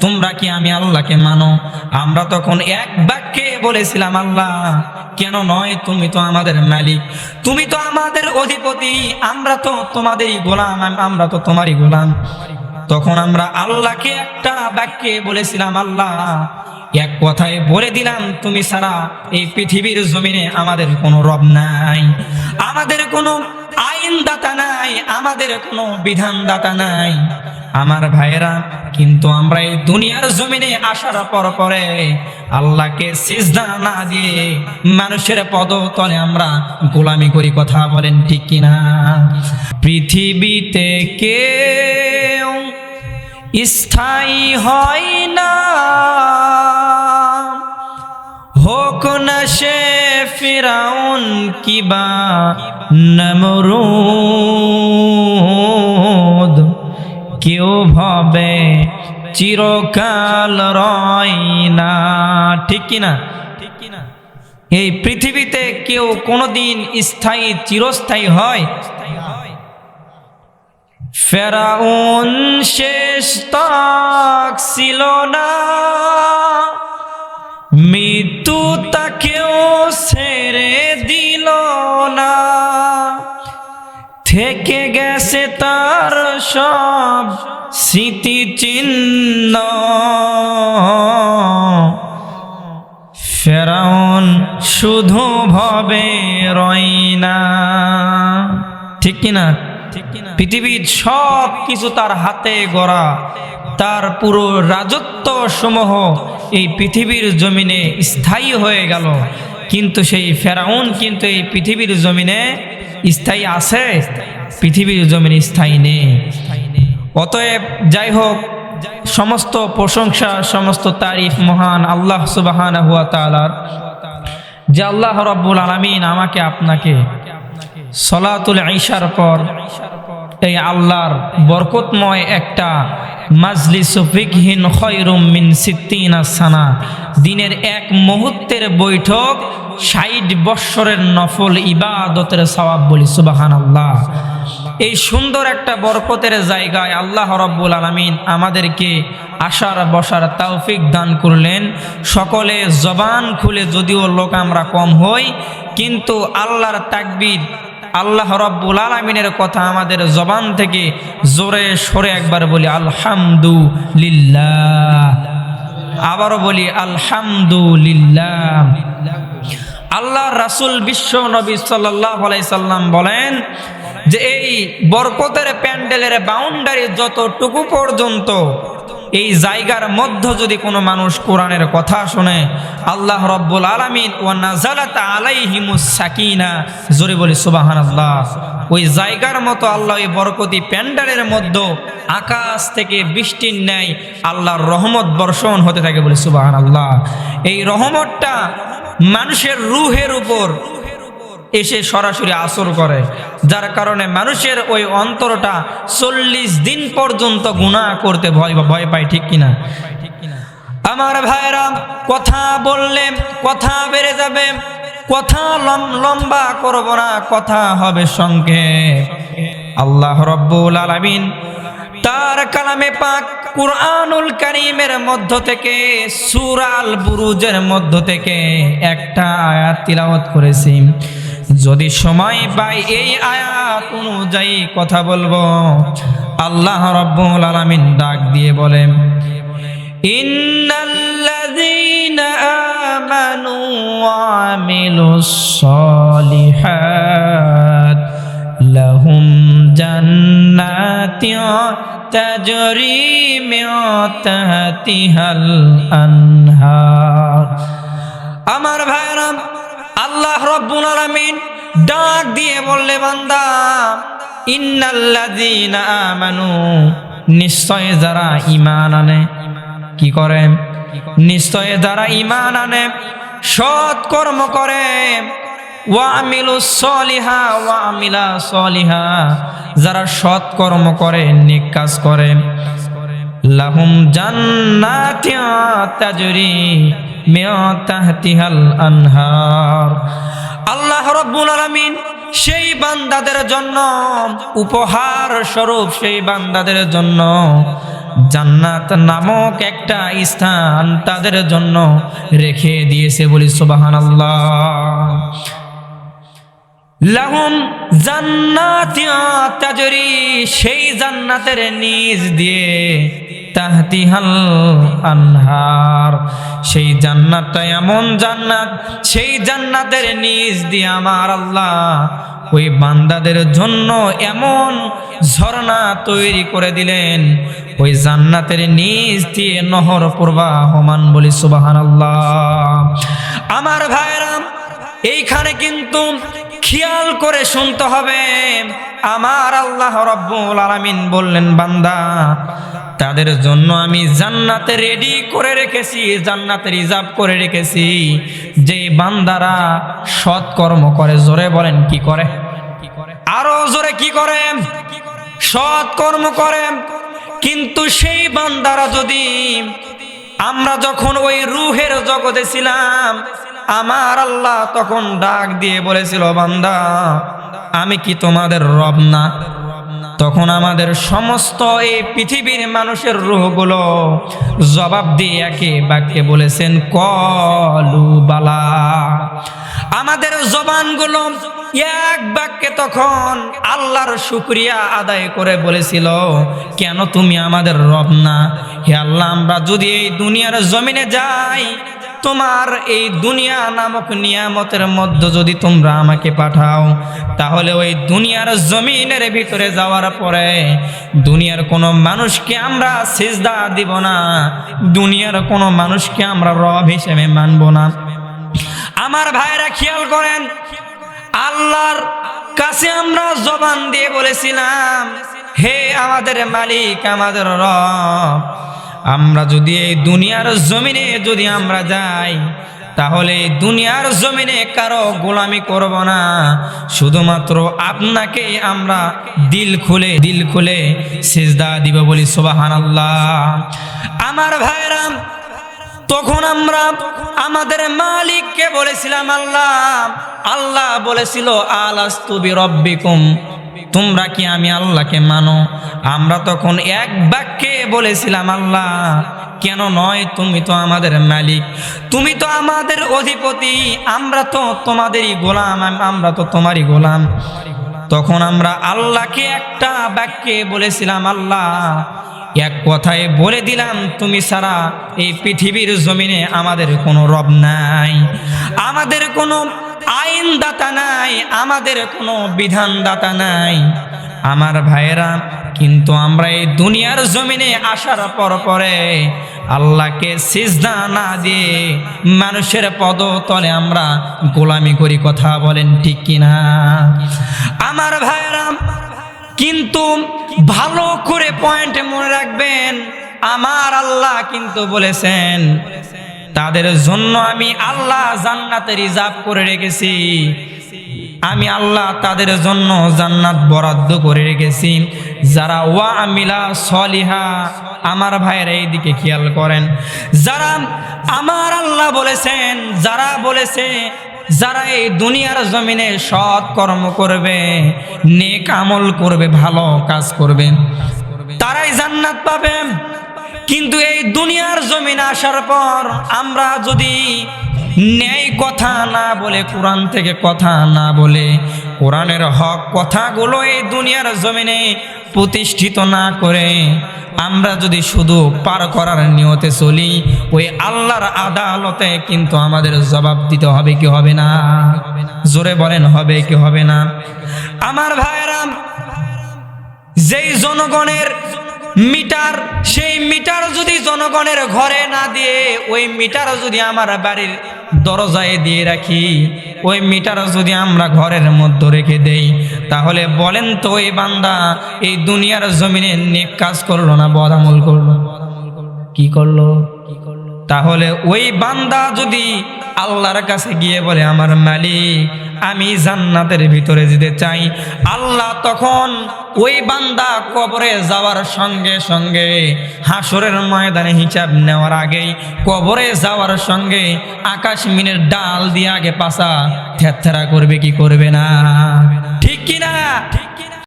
তোমরা কি আমি আল্লাহকে মানো? আমরা তখন এক বাক্যে বলেছিলাম, আল্লাহ, কেন নয়? তুমি তো আমাদের মালিক। তুমি তো আমাদের অধিপতি। আমরা তো তোমাদেরই গোলাম। আমরা তো তোমারই গোলাম। তখন আমরা আল্লাহকে একটা বাক্যে বলেছিলাম, আল্লাহ, এক কথায় বলে দিলাম, তুমি ছাড়া এই পৃথিবীর জমিনে আমাদের কোনো রব নাই। আমাদের কোনো আইনদাতা নাই। আমাদের কোনো বিধানদাতা নাই। আমার ভাইয়েরা, কিন্তু আমরা এই দুনিয়ার জমিনে আসার পর পরে আল্লাহকে সিজদা না দিয়ে মানুষের পদতলে আমরা গোলামি করি, কথা বলেন ঠিক কিনা? পৃথিবীতে কেউ স্থায়ী হয় না। হোক না সে ফিরাউন কিবা নমরুদ ভাবে চিরকাল রয় না। ঠিক কিনা? ঠিক কিনা? এই পৃথিবীতে কেউ কোনোদিন স্থায়ী, চিরস্থায়ী হয়? ফেরাউন শেষ তাক ছিল না। মৃত্যু তাকেও ছেড়ে দিল না। থেকে গেছে তার সব স্মৃতি চিহ্ন। ফেরাউন শুধু ভবে রয় না। ঠিক কিনা পৃথিবীর সব কিছু তার হাতে গড়া। তার পুরো রাজত্ব সমূহ এই পৃথিবীর জমিনে স্থায়ী হয়ে গেল। কিন্তু সেই ফেরাউন কিন্তু এই পৃথিবীর জমিনে স্থায়ী আছে। পৃথিবীর জমিনে স্থায়ী নেই। অতএব যাই হোক, সমস্ত প্রশংসা, সমস্ত তারিফ মহান আল্লাহ সুবাহান হুয়া তালার যে আল্লাহ রব্বুল আলমিন আমাকে আপনাকে সলাতুল ঈশার পর এই আল্লাহর বরকতময় একটা মাজলিস ফিকহীন খয়রুম মিন সিদ্দিনা দিনের এক মুহূর্তের বৈঠক, ষাট বৎসরের নফল ইবাদতের সওয়াব বলি সুবাহান আল্লাহ এই সুন্দর একটা বরকতের জায়গায় আল্লাহ রব্বুল আলমিন আমাদেরকে আসার বসার তৌফিক দান করলেন। সকলে জবান খুলে যদিও লোক আমরা কম হই, কিন্তু আল্লাহর তাকবির, আল্লাহ রব্বুল আলমিনের কথা আমাদের জবান থেকে জোরে সরে একবার বলি, আলহামদুলিল্লাহ। আবারও বলি, আলহামদুলিল্লাহ। আল্লাহ রাসুল বিশ্ব নবী সাল্লাহ সাল্লাম বলেন যে এই বরকতের প্যান্ডেলের বাউন্ডারি যতটুকু পর্যন্ত, এই জায়গার মধ্য যদি কোনো মানুষ কোরআনের কথা শোনে, আল্লাহ রব্বুল আলমিন ও নাজালাত আলাইহিমুস সাকিনা জোরে বলি সুবাহান আল্লাহ ওই জায়গার মতো আল্লাহ ওই বরকতি প্যান্ডেলের মধ্যে আকাশ থেকে বৃষ্টির ন্যায় আল্লাহর রহমত বর্ষণ হতে থাকে বলে সুবাহান আল্লাহ এই রহমতটা মানুষের রুহের উপর এসে সরাসরি আসর করে, যার কারণে মানুষের ওই অন্তরটা চল্লিশ দিন পর্যন্ত গুণা করতে ভয় ভয় পায়, ঠিক কিনা? আমার ভাইরা কথা বললে কথা বেড়ে যাবে, কথা লম- লম্বা করব না, কথা হবে সঙ্গে আল্লাহ রব্বুল আলামিন তার কালামে পাক কুরআনুল কারীমের মধ্য থেকে সুরাল বুরুজের মধ্য থেকে একটা আয়াত তিলাওয়াত করেছি। যদি সময় পাই এই আয়াত অনুযায়ী কথা বলব। আল্লাহ রব্বুল আলামিন ডাক দিয়ে বলেন, ইন্নাল্লাযীনা আমানু ওয়া আমিলুস সালিহাত, লাহুম জান্নাতি তাজরি মিন তাহতিহাল আনহার। আমার ভাইরা আল্লাহ রব্বুল আলামিন ডাক দিয়ে বললে, বান্দা নিশ্চয় যারা ঈমান আনে। কি করে? নিশ্চয় যারা ঈমান আনে, সৎ কর্ম করে। যারা সৎ কর্ম করে, নেক কাজ করে। লাহুম জান্নাতি তাহতিহাল আনহার। আল্লাহ রাব্বুল আলামিন সেই বান্দাদের জন্য উপহার স্বরূপ সেই বান্দাদের জন্য জান্নাত নামক একটা স্থান তাদের জন্য রেখে দিয়েছে বলি সুবাহান লাহুম জান্নাতি সেই জান্নাতের নিজ দিয়ে তাহতিহাল আনহার। সেই জান্নাতটা এমন জান্নাত, সেই জান্নাতের নিজ দিয়ে আমার আল্লাহ ওই বান্দাদের জন্য এমন ঝর্ণা তৈরি করে দিলেন। ওই জান্নাতের নিজ দিয়ে নহর প্রবাহমান বলি সুবাহান আমার ভাইরাম এইখানে কিন্তু খেয়াল করে শুনতে হবে। আমার আল্লাহ রব্বুল আলামিন বললেন, বান্দা তাদের জন্য আমি জান্নাতে রেডি করে রেখেছি, জান্নাতে রিজার্ভ করে রেখেছি। যে বান্দারা সৎকর্ম করে, জোরে বলেন, কি করে? আরও জোরে কি করে? সৎকর্ম করে। কিন্তু সেই বান্দারা যদি আমরা যখন ওই রুহের জগতে ছিলাম, আমার আল্লাহ তখন ডাক দিয়ে বলেছিল, বান্দা, আমি কি তোমাদের রব না? তখন আমাদের সমস্ত এই পৃথিবীর মানুষের রুহগুলো জবাব দিয়ে একে বাক্যে বলেছেন, কলু বালা। আমাদের জবানগুলো এক বাক্যে তখন আল্লাহর শুক্রিয়া আদায় করে বলেছিল, কেন তুমি আমাদের রব না? হে আল্লাহ, আমরা যদি এই দুনিয়ার জমিনে যাই তোমার এই দুনিয়া নামক নিয়ামতের মধ্যে যদি তোমরা আমাকে পাঠাও, তাহলে ওই দুনিয়ার জমিনের ভিতরে যাওয়ার পরে দুনিয়ার কোনো মানুষকে আমরা সিজদা দিব না, দুনিয়ার কোনো মানুষকে আমরা রব হিসেবে মানব না। আমার ভাইরা খেয়াল করেন, আল্লাহর কাছে আমরা জবান দিয়ে বলেছিলাম, হে আমাদের মালিক, আমাদের রব আমরা যদি এই দুনিয়ার জমিনে যদি আমরা যাই, তাহলে দুনিয়ার জমিনে কারও গোলামি করব না। শুধুমাত্র আপনাকে আমরা দিল খুলে দিল খুলে সেজদা দিব বলি সোবাহান আল্লাহ আমার ভাইরাম তখন আমরা আমাদের মালিককে বলেছিলাম, আল্লাহ আল্লাহ বলেছিল আলাস্তুবি রব্বিকুম তোমরা কি আমি আল্লাহকে মানো? আমরা তখন এক বাক্যে বলেছিলাম, আল্লাহ, কেন নয়? তুমি তো আমাদের মালিক। তুমি তো আমাদের অধিপতি। আমরা তো তোমাদেরই গোলাম, আমরা তো তোমারই গোলাম। তখন আমরা আল্লাহকে একটা বাক্যে বলেছিলাম, আল্লাহ, এক কথায় বলে দিলাম, তুমি সারা এই পৃথিবীর জমিনে আমাদের কোনো রব নাই। আমাদের কোনো আইনদাতা নাই, আমাদের কোনো বিধানদাতা নাই। আমার ভাইয়েরা, কিন্তু আমরা এই দুনিয়ার জমিনে আসার পর পরে আল্লাহকে সিজদা না দিয়ে মানুষের পদতলে আমরা গোলামি করি, কথা বলেন ঠিক কিনা? আমার ভাইয়েরা, কিন্তু ভালো করে পয়েন্ট মনে রাখবেন, আমার আল্লাহ কিন্তু বলেছেন তাদের জন্য আমি আল্লাহ জান্নাতে রিজার্ভ করে রেখেছি। আমি আল্লাহ তাদের জন্য জান্নাত বরাদ্দ করে রেখেছি। যারা ওয়া আমিলা সলিহা, আমার ভাইয়েরা এই দিকে খেয়াল করেন। যারা আমার আল্লাহ বলেছেন, যারা বলেছে, যারা এই দুনিয়ার জমিনে সৎ কর্ম করবে, নেক আমল করবে, ভালো কাজ করবে, তারাই জান্নাত পাবে কিন্তু এই দুনিয়ার জমিন আসার পর আমরা যদি ন্যায় কথা না বলে, কোরআন থেকে কথা না বলে, কোরআনের হক কথাগুলো এই দুনিয়ার জমিনে প্রতিষ্ঠিত না করে, আমরা যদি শুধু পার করার নিয়তে চলি, ওই আল্লাহর আদালতে কিন্তু আমাদের জবাব দিতে হবে কি হবে না? জোরে বলেন, হবে কি হবে না? আমার ভাইয়েরাম যেই জনগণের মিটার, সেই মিটার যদি জনগণের ঘরে না দিয়ে, ওই মিটার যদি আমার বাড়ির দরজায় দিয়ে রাখি, ওই মিটার যদি আমরা ঘরের মধ্যে রেখে দেই, তাহলে বলেন তো এই বান্দা, এই দুনিয়ার জমিনে নেক কাজ করল না বদামল করল? কি করল? তাহলে ওই বান্দা যদি আল্লাহর কাছে গিয়ে বলে, আমার মালিক আমি জান্নাতের ভিতরে যেতে চাই। আল্লাহ তখন ওই বান্দা কবরে যাওয়ার সঙ্গে সঙ্গে হাসরের ময়দানে হিসাব নেওয়ার আগেই কবরে যাওয়ার সঙ্গে আকাশ মিনের ডাল দিয়ে আগে পাশা থেরা করবে কি করবে না? ঠিক কিনা?